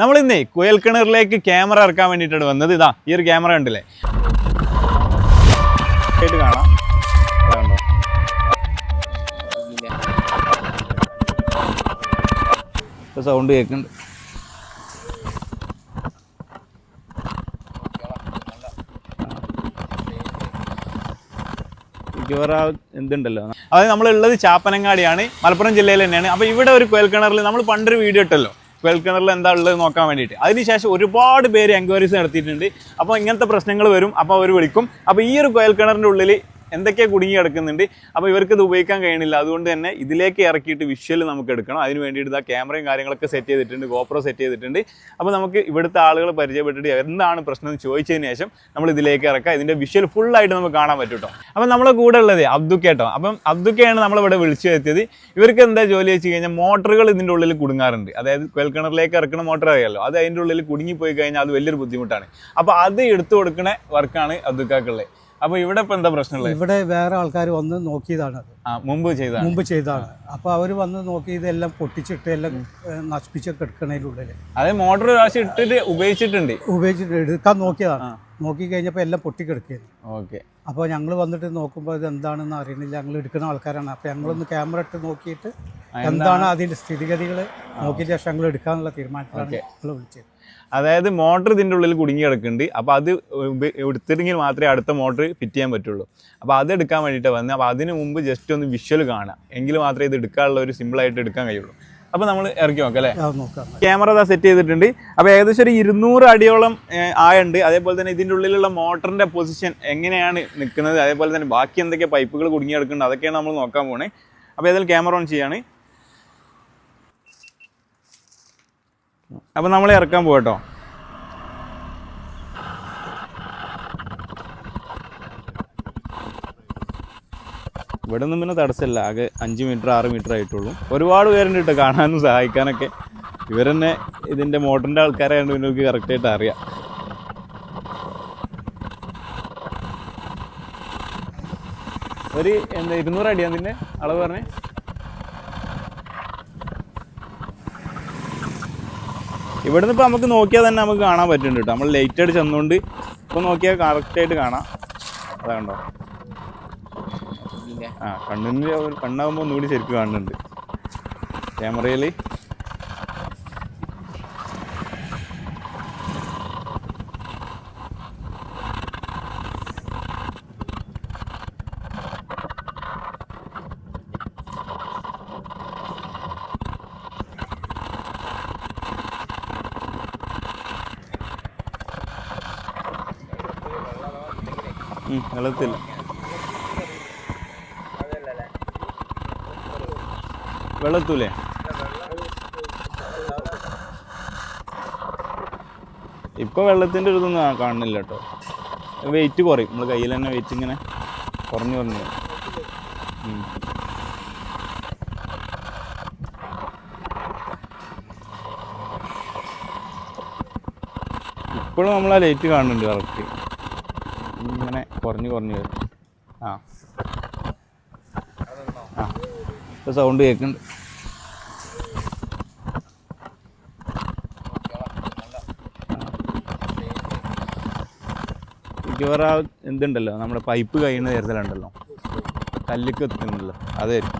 നമ്മൾ ഇന്നേ കുയൽക്കിണറിലേക്ക് ക്യാമറ ഇറക്കാൻ വേണ്ടിയിട്ടാണ് വന്നത്. ഇതാ ഈ ഒരു ക്യാമറ ഉണ്ടല്ലേ ആയിട്ട് കാണാം. സൗണ്ട് കേൾക്കുന്നുണ്ട്. എന്തുണ്ടല്ലോ? അതായത് നമ്മളുള്ളത് ചാപ്പനങ്ങാടിയാണ് മലപ്പുറം ജില്ലയിൽ തന്നെയാണ്. അപ്പോൾ ഇവിടെ ഒരു കുയൽ കിണറിൽ നമ്മൾ പണ്ടൊരു വീഡിയോ ഇട്ടല്ലോ. കുയൽക്കിണറിൽ എന്താ ഉള്ളത് നോക്കാൻ വേണ്ടിയിട്ട്. അതിനുശേഷം ഒരുപാട് പേര് എൻക്വയറീസ് നടത്തിയിട്ടുണ്ട്. അപ്പോൾ ഇങ്ങനത്തെ പ്രശ്നങ്ങൾ വരും. അപ്പോൾ അവർ വിളിക്കും. അപ്പോൾ ഈ ഒരു വെൽക്കണറിന്റെ ഉള്ളിൽ എന്തൊക്കെ കുടുങ്ങി കിടക്കുന്നുണ്ട്. അപ്പോൾ ഇവർക്ക് ഇത് ഉപയോഗിക്കാൻ കഴിയണില്ല. അതുകൊണ്ട് തന്നെ ഇതിലേക്ക് ഇറക്കിയിട്ട് വിഷ്വൽ നമുക്ക് എടുക്കണം. അതിന് വേണ്ടിയിട്ട് ഇതാ ക്യാമറയും കാര്യങ്ങളൊക്കെ സെറ്റ് ചെയ്തിട്ടുണ്ട്. ഗോപ്രോ സെറ്റ് ചെയ്തിട്ടുണ്ട്. അപ്പോൾ നമുക്ക് ഇവിടുത്തെ ആളുകൾ പരിചയപ്പെട്ടിട്ട് എന്താണ് പ്രശ്നം എന്ന് ചോദിച്ചതിന് ശേഷം നമ്മൾ ഇതിലേക്ക് ഇറക്കാം. ഇതിന്റെ വിഷ്വൽ ഫുള്ളായിട്ട് നമുക്ക് കാണാൻ പറ്റും കേട്ടോ അപ്പം നമ്മളെ കൂടെ ഉള്ളത് അബ്ദുക്കേട്ടോ അപ്പം അബ്ദുക്കയാണ് നമ്മളിവിടെ വിളിച്ചു വരുത്തിയത്. ഇവർക്ക് എന്താ ജോലി വെച്ച് കഴിഞ്ഞാൽ മോട്ടറുകൾ ഇതിന്റെ ഉള്ളിൽ കുടുങ്ങാറുണ്ട്. അതായത് കുഴൽക്കിണറിലേക്ക് ഇറക്കുന്ന മോട്ടർ അറിയാമല്ലോ അത് അതിന്റെ ഉള്ളിൽ കുടുങ്ങിപ്പോയി കഴിഞ്ഞാൽ അത് വലിയൊരു ബുദ്ധിമുട്ടാണ്. അപ്പോൾ അത് എടുത്തു കൊടുക്കുന്ന വർക്കാണ് അബ്ദുക്കാക്കുള്ളത്. അപ്പോൾ ഇവിടെ ഇപ്പൊ എന്താ പ്രശ്നമുള്ളത് ഇവിടെ വേറെ ആൾക്കാർ വന്ന് നോക്കിയതാണ് മുമ്പ് ചെയ്ത മുമ്പ് ചെയ്താണ് അപ്പൊ അവർ വന്ന് നോക്കി ഇതെല്ലാം പൊട്ടിച്ചിട്ട് എല്ലാം നശിപ്പിച്ചൊക്കെ എടുക്കണതിനുള്ളിൽ അതായത് മോട്ടർ പ്രാവശ്യം ഇട്ടിട്ട് ഉപയോഗിച്ചിട്ടുണ്ട്. ഉപയോഗിച്ചിട്ട് എടുക്കാൻ നോക്കിയതാണ്. നോക്കി കഴിഞ്ഞപ്പോൾ എല്ലാം പൊട്ടിക്കിടക്കുകയാണ് ഓക്കെ. അപ്പോൾ ഞങ്ങൾ വന്നിട്ട് നോക്കുമ്പോൾ ഇത് എന്താണെന്ന് അറിയണില്ല. ഞങ്ങൾ എടുക്കുന്ന ആൾക്കാരാണ്. അപ്പോൾ ഞങ്ങളൊന്ന് ക്യാമറ ഇട്ട് നോക്കിയിട്ട് എന്താണ്? അതിന്റെ സ്ഥിതിഗതികൾ നോക്കിയ ശേഷം ഞങ്ങൾ എടുക്കാനുള്ള തീരുമാനത്തിലാണ്. ഞങ്ങൾ വിളിച്ചത്. അതായത് മോട്ടർ ഇതിന്റെ ഉള്ളിൽ കുടുങ്ങി കിടക്കുന്നുണ്ട്. അപ്പോൾ അത് എടുത്തിട്ടെങ്കിൽ മാത്രമേ അടുത്ത മോട്ടർ ഫിറ്റ് ചെയ്യാൻ പറ്റുള്ളൂ. അപ്പോൾ അത് എടുക്കാൻ വേണ്ടിയിട്ട് വന്നത് അപ്പോൾ അതിന് മുമ്പ് ജസ്റ്റ് ഒന്ന് വിഷ്വൽ കാണാം. എങ്കിൽ മാത്രമേ ഇത് എടുക്കാനുള്ള ഒരു സിമ്പിളായിട്ട് എടുക്കാൻ കഴിയുള്ളൂ. അപ്പോൾ നമ്മൾ ഇറക്കി നോക്കാം അല്ലേ? നോക്കാം. ക്യാമറ ഇതാ സെറ്റ് ചെയ്തിട്ടുണ്ട്. അപ്പോൾ ഏകദേശം ഒരു ഇരുന്നൂറ് അടിയോളം ആയുണ്ട്. അതേപോലെ തന്നെ ഇതിന്റെ ഉള്ളിലുള്ള മോട്ടറിന്റെ പൊസിഷൻ എങ്ങനെയാണ് നിൽക്കുന്നത് അതേപോലെ തന്നെ ബാക്കി എന്തൊക്കെ പൈപ്പുകൾ കുടുങ്ങി കിടക്കുന്നുണ്ട്? അതൊക്കെയാണ് നമ്മൾ നോക്കാൻ പോണേ. അപ്പോൾ ഏതായാലും ക്യാമറ ഓൺ ചെയ്യാണ്. അപ്പോൾ നമ്മൾ ഇറക്കാൻ പോകട്ടോ ഇവിടെ നിന്നും പിന്നെ തടസ്സമില്ല. ആകെ അഞ്ച് മീറ്റർ ആറ് മീറ്റർ ആയിട്ടുള്ളൂ. ഒരുപാട് പേരുണ്ട് കേട്ടോ കാണാനും സഹായിക്കാനൊക്കെ. ഇവരെന്നെ ഇതിന്റെ മോട്ടറിന്റെ ആൾക്കാരായതുകൊണ്ട് പിന്നെ ഇവർക്ക് കറക്റ്റായിട്ട് അറിയാം. ഒരു എന്താ ഇരുന്നൂറ് അടിയാണ് ഇതിന്റെ അളവ് പറഞ്ഞേ? ഇവിടുന്ന് ഇപ്പോൾ നമുക്ക് നോക്കിയാൽ തന്നെ നമുക്ക് കാണാൻ പറ്റുന്നുണ്ട് കേട്ടോ. നമ്മൾ ലൈറ്റ് ആയിട്ട് ചെന്നുകൊണ്ട് ഇപ്പോൾ നോക്കിയാൽ കറക്റ്റായിട്ട് കാണാം. അതാ കണ്ടോ? ആ കണ്ണിന് ഒരു കണ്ണാകുമ്പോൾ ഒന്നുകൂടി ശരിക്കും കാണുന്നുണ്ട്. ക്യാമറയിൽ വെള്ളത്തിൽ വെള്ളത്തൂലേ. ഇപ്പൊ വെള്ളത്തിന്റെ ഒരു ഇതൊന്നും കാണുന്നില്ല കേട്ടോ. വെയിറ്റ് കുറയും. നമ്മൾ കയ്യിൽ തന്നെ വെയിറ്റ് ഇങ്ങനെ കുറഞ്ഞു കുറഞ്ഞു. ഇപ്പോഴും നമ്മൾ ആ ലൈറ്റ് കാണുന്നുണ്ട് കറക്റ്റ് ഇങ്ങനെ കുറഞ്ഞു കുറഞ്ഞു വരും. ആ. ആ. ഇപ്പോൾ സൗണ്ട് കേൾക്കുന്നുണ്ട് മിക്കവാറും ആ എന്തുണ്ടല്ലോ നമ്മുടെ പൈപ്പ് കഴിയുന്ന തരത്തിലുണ്ടല്ലോ. കല്ലിക്ക് എത്തുന്നുണ്ടല്ലോ അതായിരിക്കും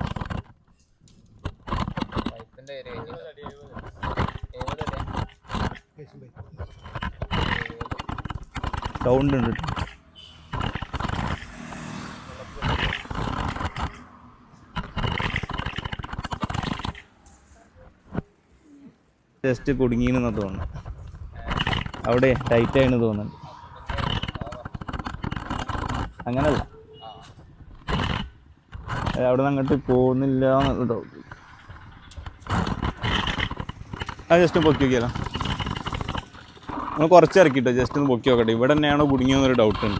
സൗണ്ട് ഉണ്ട് ട്ടോ. ജസ്റ്റ് കുടുങ്ങിയെന്ന് തോന്നുന്നു. അവിടെ ടൈറ്റ് ആയിന്ന് തോന്നുന്നുണ്ട് അങ്ങനല്ല. അവിടെ അങ്ങോട്ട് പോകുന്നില്ല എന്നുള്ള ഡൗട്ട് അത് ജസ്റ്റ് പൊക്കി നോക്കിയാലോ. നമ്മൾ കുറച്ച് ഇറക്കിട്ടോ ജസ്റ്റ് ഒന്ന് പൊക്കി നോക്കട്ടെ. ഇവിടെ തന്നെയാണോ കുടുങ്ങിയെന്നൊരു ഡൗട്ട്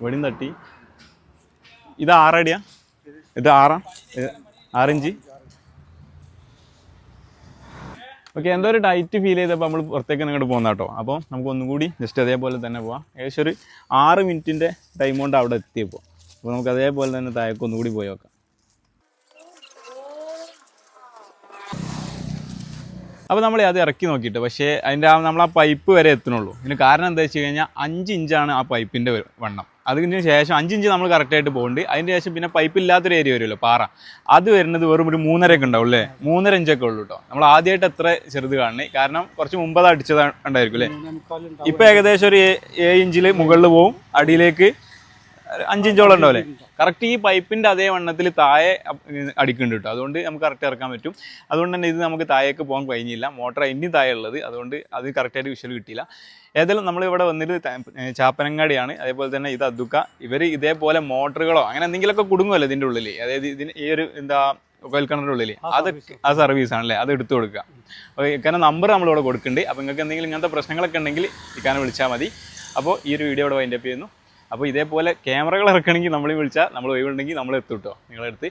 ഇവിടെയും തട്ടി ഇത് ആറടിയാ? ഇത് ആറാം? ആറിഞ്ച്. ഓക്കെ എന്തോ ഒരു ടൈറ്റ് ഫീൽ ചെയ്തപ്പോൾ നമ്മൾ പുറത്തേക്ക് ഇങ്ങോട്ട് പോകുന്ന കേട്ടോ അപ്പോൾ നമുക്ക് ഒന്നും കൂടി ജസ്റ്റ് അതേപോലെ തന്നെ പോവാം. ഏകദേശം ഒരു ആറ് മിനിറ്റിന്റെ ടൈം കൊണ്ട് അവിടെ എത്തിയപ്പോൾ അപ്പോൾ നമുക്ക് അതേപോലെ തന്നെ താഴേക്ക് ഒന്നുകൂടി പോയി നോക്കാം. അപ്പോൾ നമ്മൾ അത് ഇറക്കി നോക്കിയിട്ട് പക്ഷേ അതിന്റെ ആ നമ്മൾ ആ പൈപ്പ് വരെ എത്തണുള്ളൂ ഇതിന് കാരണം എന്താ വെച്ച് കഴിഞ്ഞാൽ അഞ്ച് ഇഞ്ചാണ് ആ പൈപ്പിന്റെ വണ്ണം. അതിന് ശേഷം അഞ്ച് ഇഞ്ച് നമ്മൾ കറക്റ്റായിട്ട് പോകുന്നുണ്ട് അതിന് ശേഷം പിന്നെ പൈപ്പ് ഇല്ലാത്തൊരു ഏരിയ വരുമല്ലോ പാറ. അത് വരുന്നത് വെറും ഒരു മൂന്നരയൊക്കെ ഉണ്ടാവും അല്ലേ? മൂന്നര ഇഞ്ചൊക്കെ ഉള്ളൂ കേട്ടോ നമ്മൾ ആദ്യമായിട്ട് എത്ര ചെറുത് കാണണേ? കാരണം കുറച്ച് മുമ്പത് അടിച്ചത് ഉണ്ടായിരിക്കും അല്ലേ? ഇപ്പം ഏകദേശം ഒരു ഏഴ് ഇഞ്ചിൽ മുകളിൽ പോവും അടിയിലേക്ക് അഞ്ചിഞ്ചോളം ഉണ്ടാവില്ലേ കറക്റ്റ് ഈ പൈപ്പിന്റെ അതേ വണ്ണത്തിൽ താഴെ അടിക്കുന്നുണ്ട് കേട്ടോ. അതുകൊണ്ട് നമുക്ക് കറക്റ്റ് ഇറക്കാൻ പറ്റും. അതുകൊണ്ട് തന്നെ ഇത് നമുക്ക് താഴേക്ക് പോകാൻ കഴിഞ്ഞില്ല. മോട്ടർ ഇനി താഴെ ഉള്ളത്. അതുകൊണ്ട് അത് കറക്റ്റായിട്ട് വിഷ്വൽ കിട്ടിയില്ല. ഏതായാലും നമ്മളിവിടെ വന്നിട്ട് ചാപ്പനങ്ങാടിയാണ്. അതേപോലെ തന്നെ ഇത് അദ്ദുക്ക ഇവർ ഇതേപോലെ മോട്ടറുകളോ അങ്ങനെ എന്തെങ്കിലുമൊക്കെ കുടുങ്ങുമല്ലോ ഇതിന്റെ ഉള്ളിൽ അതായത് ഇതിന് ഈ ഒരു എന്താ കോൽക്കിണറിന്റെ ഉള്ളിൽ അത് ആ സർവീസ് ആണല്ലേ? അത് എടുത്തു കൊടുക്കുക. ഓക്കെ കാരണം നമ്പർ നമ്മളിവിടെ കൊടുക്കുന്നുണ്ട്. അപ്പോൾ നിങ്ങൾക്ക് എന്തെങ്കിലും ഇങ്ങനത്തെ പ്രശ്നങ്ങളൊക്കെ ഉണ്ടെങ്കിൽ ഇക്കാനെ വിളിച്ചാൽ മതി. അപ്പോൾ ഈ ഒരു വീഡിയോ ഇവിടെ വൈൻഡപ്പ് ചെയ്യുന്നു. അപ്പോൾ ഇതേപോലെ ക്യാമറകൾ ഇറക്കണമെങ്കിൽ നമ്മളെ വിളിച്ചാൽ നമ്മൾ ഒഴിവുണ്ടെങ്കിൽ നമ്മൾ എത്തും കേട്ടോ നിങ്ങളെടുത്ത്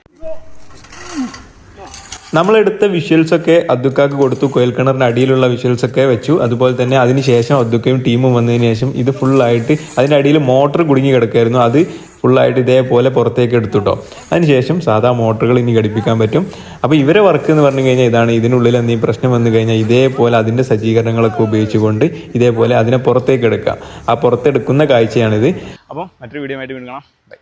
നമ്മളെടുത്ത വിഷ്വൽസൊക്കെ അദ്ദുക്കാക്ക് കൊടുത്തു കോയൽക്കിണറിന്റെ അടിയിലുള്ള വിഷ്വൽസൊക്കെ വെച്ചു. അതുപോലെ തന്നെ അതിനുശേഷം അദ്ദുക്കയും ടീമും വന്നതിന് ശേഷം ഇത് ഫുള്ളായിട്ട് അതിന്റെ അടിയിൽ മോട്ടർ കുടുങ്ങി കിടക്കായിരുന്നു. അത് ഫുള്ളായിട്ട് ഇതേപോലെ പുറത്തേക്ക് എടുത്തു കേട്ടോ അതിനുശേഷം സാധാ മോട്ടറുകൾ ഇനി ഘടിപ്പിക്കാൻ പറ്റും. അപ്പോൾ ഇവരെ വർക്ക് എന്ന് പറഞ്ഞു കഴിഞ്ഞാൽ ഇതാണ്. ഇതിനുള്ളിൽ എന്തെങ്കിലും പ്രശ്നം വന്നു കഴിഞ്ഞാൽ ഇതേപോലെ അതിന്റെ സജ്ജീകരണങ്ങളൊക്കെ ഉപയോഗിച്ചുകൊണ്ട് ഇതേപോലെ അതിനെ പുറത്തേക്ക് എടുക്കുക. ആ പുറത്തെടുക്കുന്ന കാഴ്ചയാണിത്. അപ്പോൾ മറ്റൊരു വീഡിയോ ആയിട്ട് വീണ്ടും കാണാം. ബൈ